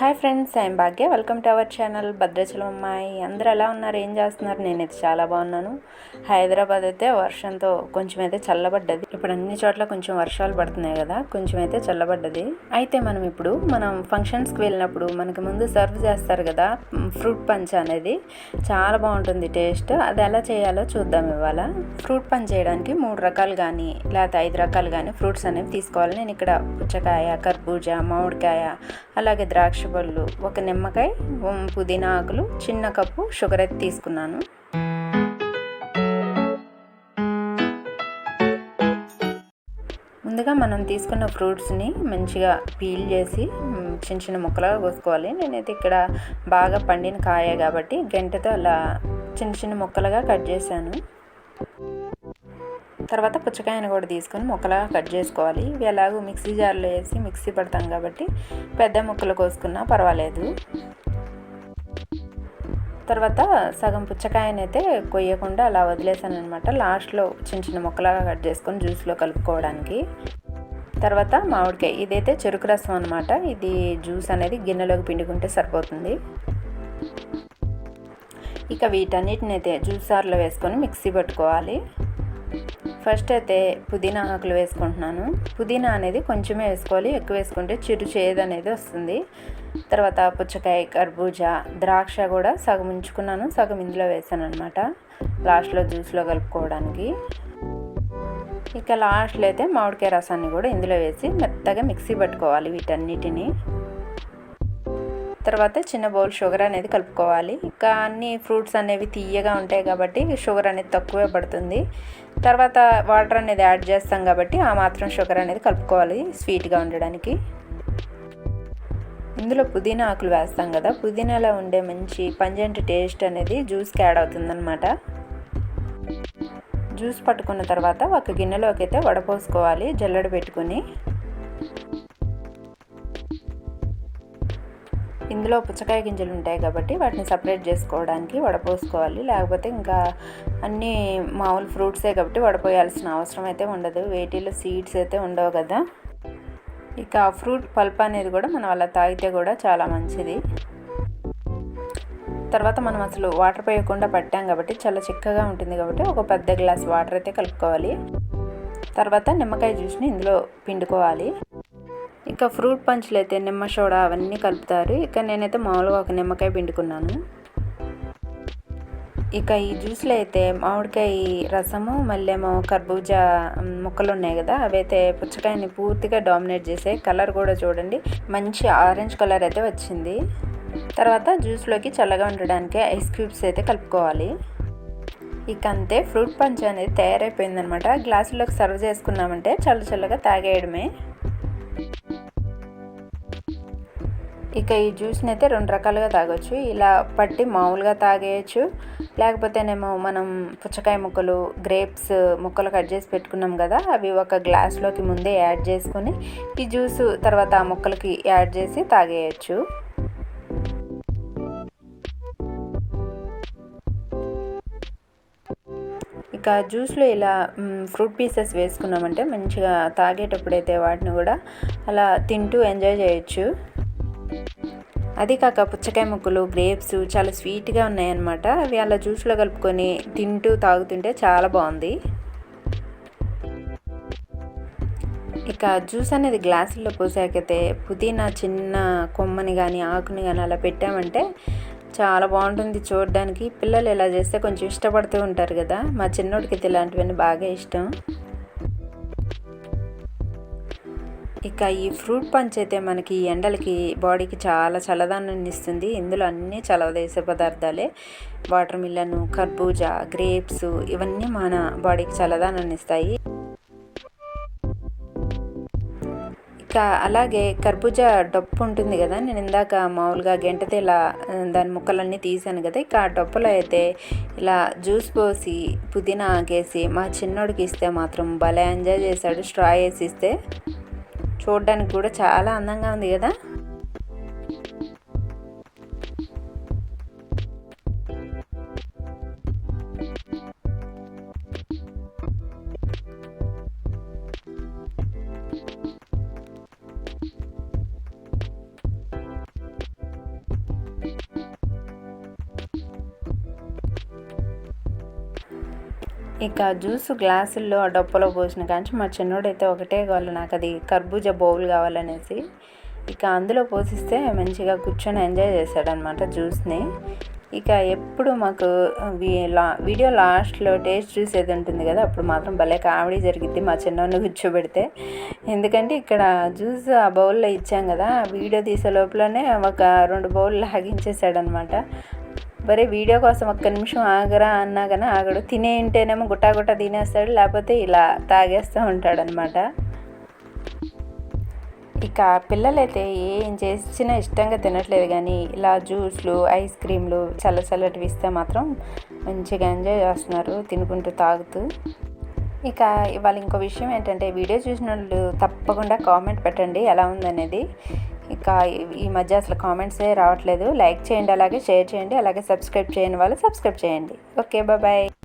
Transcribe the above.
Hi friends I'm Bhagya. Welcome to our channel Bhadrachalam అమ్మాయి అందరూ ఎలా ఉన్నారు? ఏం చేస్తున్నారు? నేనైతే చాలా బాగున్నాను. హైదరాబాద్ అయితే వర్షంతో కొంచెం అయితే చల్లబడ్డది. ఇప్పుడు అన్ని చోట్ల కొంచెం వర్షాలు పడుతున్నాయి కదా కొంచెం అయితే చల్లబడ్డది. అయితే మనం ఇప్పుడు మనం ఫంక్షన్స్కి వెళ్ళినప్పుడు మనకి ముందు సర్వ్ చేస్తారు కదా ఫ్రూట్ పంచ్ అనేది. చాలా బాగుంటుంది టేస్ట్. అది ఎలా చేయాలో చూద్దాం ఇవాళ. ఫ్రూట్ పంచ్ చేయడానికి మూడు రకాలు కానీ లేకపోతే ఐదు రకాలు కానీ ఫ్రూట్స్ అనేవి తీసుకోవాలి. నేను ఇక్కడ పుచ్చకాయ కర్బూజా మామిడికాయ అలాగే ద్రాక్ష పళ్ళు. ఒక నిమ్మకాయ పుదీనా ఆకులు చిన్న కప్పు షుగర్ అయితే తీసుకున్నాను. ముందుగా మనం తీసుకున్న ఫ్రూట్స్ని మంచిగా పీల్ చేసి చిన్న చిన్న ముక్కలుగా కోసుకోవాలి. నేనైతే ఇక్కడ బాగా పండిన కాయ కాబట్టి గంటతో అలా చిన్న చిన్న ముక్కలుగా కట్ చేశాను. తర్వాత పుచ్చకాయను కూడా తీసుకొని ముక్కలాగా కట్ చేసుకోవాలి. ఇవి ఎలాగో మిక్సీ జార్లో వేసి మిక్సీ పడతాం కాబట్టి పెద్ద ముక్కలు కోసుకున్నా పర్వాలేదు. తర్వాత సగం పుచ్చకాయనైతే కొయ్యకుండా అలా వదిలేసాను అనమాట లాస్ట్లో చిన్న చిన్న ముక్కలాగా కట్ చేసుకొని జ్యూస్లో కలుపుకోవడానికి. తర్వాత మామిడికాయ ఇదైతే చెరుకు రసం అనమాట ఇది జ్యూస్ అనేది గిన్నెలోకి పిండుకుంటే సరిపోతుంది. ఇక వీటన్నిటిని అయితే జ్యూస్ సార్లో వేసుకొని మిక్సీ పట్టుకోవాలి. ఫస్ట్ అయితే పుదీనా ఆకులు వేసుకుంటున్నాను. పుదీనా అనేది కొంచెమే వేసుకోవాలి. ఎక్కువ వేసుకుంటే చిరు చేదు అనేది వస్తుంది. తర్వాత పుచ్చకాయ కర్బూజా ద్రాక్ష కూడా సగం ఉంచుకున్నాను. సగం ఇందులో వేసాను అనమాట లాస్ట్లో జ్యూస్లో కలుపుకోవడానికి. ఇక లాస్ట్లో అయితే మామిడికాయ రసాన్ని కూడా ఇందులో వేసి మెత్తగా మిక్సీ పట్టుకోవాలి వీటన్నిటిని. తర్వాత చిన్న బౌల్ షుగర్ అనేది కలుపుకోవాలి. ఇంకా అన్ని ఫ్రూట్స్ అనేవి తీయగా ఉంటాయి కాబట్టి షుగర్ అనేది తక్కువే పడుతుంది. తర్వాత వాటర్ అనేది యాడ్ చేస్తాం కాబట్టి ఆ మాత్రం షుగర్ అనేది కలుపుకోవాలి స్వీట్గా ఉండడానికి. ఇందులో పుదీనా ఆకులు వేస్తాం కదా పుదీనాలో ఉండే మంచి పంజెంట్ టేస్ట్ అనేది జ్యూస్కి యాడ్ అవుతుందన్నమాట. జ్యూస్ పట్టుకున్న తర్వాత ఒక గిన్నెలోకి అయితే వడపోసుకోవాలి జల్లెడ పెట్టుకుని. ఇందులో పుచ్చకాయ గింజలు ఉంటాయి కాబట్టి వాటిని సపరేట్ చేసుకోవడానికి వడపోసుకోవాలి. లేకపోతే ఇంకా అన్నీ మామూలు ఫ్రూట్సే కాబట్టి వడపోయాల్సిన అవసరం అయితే ఉండదు. వేటిలో సీడ్స్ అయితే ఉండవు కదా. ఇక ఫ్రూట్ పల్ప్ అనేది కూడా మనం అలా తాగితే కూడా చాలా మంచిది. తర్వాత మనం అసలు వాటర్ పోయకుండా పట్టాం కాబట్టి చాలా చిక్కగా ఉంటుంది కాబట్టి ఒక పెద్ద గ్లాస్ వాటర్ అయితే కలుపుకోవాలి. తర్వాత నిమ్మకాయ జ్యూస్ని ఇందులో పిండుకోవాలి. ఇక ఫ్రూట్ పంచులు అయితే నిమ్మ సోడా అవన్నీ కలుపుతారు. ఇక నేనైతే మామూలుగా ఒక నిమ్మకాయ పిండుకున్నాను. ఇక ఈ జ్యూస్లో అయితే మామిడికాయ రసము మళ్ళేమో కర్బూజా ముక్కలు ఉన్నాయి కదా అవైతే పుచ్చకాయని పూర్తిగా డామినేట్ చేసే కలర్ కూడా చూడండి మంచి ఆరెంజ్ కలర్ అయితే వచ్చింది. తర్వాత జ్యూస్లోకి చల్లగా ఉండడానికి ఐస్ క్యూబ్స్ అయితే కలుపుకోవాలి. ఇక అంతే ఫ్రూట్ పంచ్ అనేది తయారైపోయిందనమాట. గ్లాసులోకి సర్వ్ చేసుకున్నామంటే చల్ల చల్లగా తాగేయడమే. ఇక ఈ జ్యూస్ని అయితే రెండు రకాలుగా తాగొచ్చు. ఇలా పట్టి మామూలుగా తాగేయచ్చు. లేకపోతేనేమో మనం పుచ్చకాయ ముక్కలు గ్రేప్స్ ముక్కలు కట్ చేసి పెట్టుకున్నాం కదా అవి ఒక గ్లాస్లోకి ముందే యాడ్ చేసుకొని ఈ జ్యూస్ తర్వాత ఆ ముక్కలకి యాడ్ చేసి తాగేయచ్చు. ఇక జ్యూస్లో ఇలా ఫ్రూట్ పీసెస్ వేసుకున్నామంటే మంచిగా తాగేటప్పుడైతే వాటిని కూడా అలా తింటూ ఎంజాయ్ చేయొచ్చు. అది కాక పుచ్చకాయ ముక్కలు గ్రేప్స్ చాలా స్వీట్గా ఉన్నాయన్నమాట. అవి అలా జ్యూస్లో కలుపుకొని తింటూ తాగుతుంటే చాలా బాగుంది. ఇక జ్యూస్ అనేది గ్లాసుల్లో పోసాకైతే పుదీనా చిన్న కొమ్మని కానీ ఆకుని కానీ అలా పెట్టామంటే చాలా బాగుంటుంది చూడడానికి. పిల్లలు ఇలా చేస్తే కొంచెం ఇష్టపడుతూ ఉంటారు కదా. మా చిన్నోడికి అయితే ఇలాంటివన్నీ బాగా ఇష్టం. ఇక ఈ ఫ్రూట్ పంచ్ అయితే మనకి ఎండలకి బాడీకి చాలా చల్లదనాన్ని ఇస్తుంది. ఇందులో అన్ని చలవదేసే పదార్థాలే. వాటర్ మిల్లన్ కర్బూజా గ్రేప్స్ ఇవన్నీ మన బాడీకి చల్లదనాన్ని ఇస్తాయి. ఇక అలాగే కర్బూజా డప్పు ఉంటుంది కదా నేను ఇందాక మామూలుగా గంటతో ఇలా దాని ముక్కలన్నీ తీసాను కదా ఇక ఆ డొప్పలో అయితే ఇలా జ్యూస్ పోసి పుదీనా ఆగేసి మా చిన్నోడికి ఇస్తే మాత్రం భలే ఎంజాయ్ చేశాడు. స్ట్రా వేసి ఇస్తే చూడడానికి కూడా చాలా అందంగా ఉంది కదా? ఇక జ్యూస్ గ్లాసుల్లో ఆ డొప్పలో పోసిన కానీ మా చిన్నోడైతే ఒకటే కావాలి నాకు అది కర్బూజా బౌల్ కావాలనేసి. ఇక అందులో పోసిస్తే మంచిగా కూర్చొని ఎంజాయ్ చేశాడనమాట జ్యూస్ని. ఇక ఎప్పుడు మాకు లా వీడియో లాస్ట్లో టేస్ట్ చూసేది ఉంటుంది కదా అప్పుడు మాత్రం భలే కామెడీ జరిగింది మా చిన్నోడిని కూర్చోబెడితే. ఎందుకంటే ఇక్కడ జ్యూస్ ఆ బౌల్లో ఇచ్చాం కదా వీడియో తీసే లోపలనే ఒక రెండు బౌల్ లాగించేసాడనమాట బరే వీడియో కోసం ఒక్క నిమిషం ఆగరా అన్నా కానీ ఆగడు. తినే ఉంటేనేమో గుట్టా గుట్ట తినేస్తాడు లేకపోతే ఇలా తాగేస్తూ ఉంటాడనమాట ఇక పిల్లలైతే ఏం చేసినా ఇష్టంగా తినట్లేదు కానీ ఇలా జ్యూస్లు ఐస్ క్రీమ్లు చల్ల చల్లటివి ఇస్తే మాత్రం మంచిగా ఎంజాయ్ చేస్తున్నారు తినుకుంటూ తాగుతూ. ఇక ఇవాళ ఇంకో విషయం ఏంటంటే వీడియో చూసిన వాళ్ళు తప్పకుండా కామెంట్ పెట్టండి ఎలా ఉందనేది. కా ఈ మధ్య అసలు కామెంట్సే రావట్లేదు. లైక్ చేయండి అలాగే షేర్ చేయండి అలాగే సబ్స్క్రైబ్ చేయని వాళ్ళు సబ్స్క్రైబ్ చేయండి. Okay bye